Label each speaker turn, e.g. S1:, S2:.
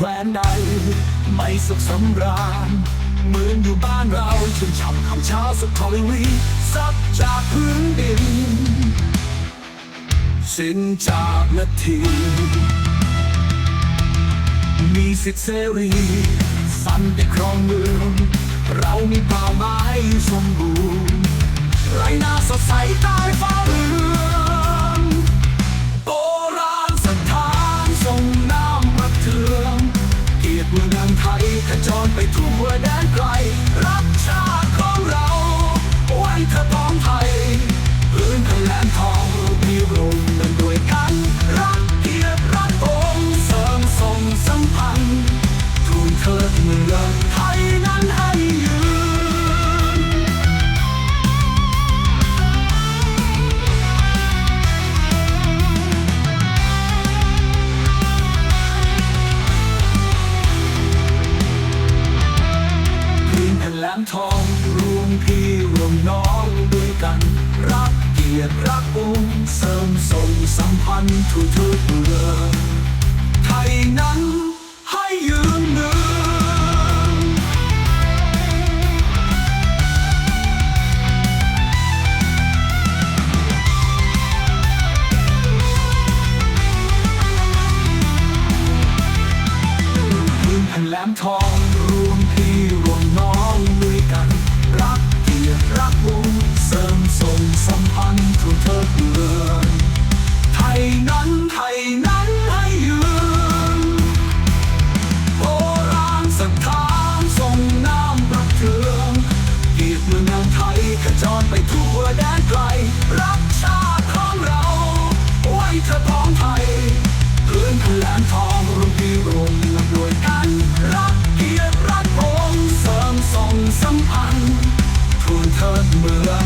S1: แคว้นใด ไม่สุขสำราญเหมือนอยู่บ้านเราชุ่มฉ่ำคำเช้าสุดทอลิวีซับจากพื้นดิน สิ้นจากนาทีมีสิทธิเสรีสันติครองเมือง เรามีป่าไม้สมบูรณ์ไรนาสดใสใต้ันทุกทุกเรื่องไทยนั้นให้ยืนหนึ่งพื้นแผ่นแหลมทอง องไทยขจรไปทั่วแดนไกล รักชาติของเรา ไว้เธอพ้องไทยพื้นแผ่นแหลมทองรวมพี่รวมลำด้วยกัน รักเกียรติรักองค์เสริมส่งสัมพันธ์ทูลเทิดเมือง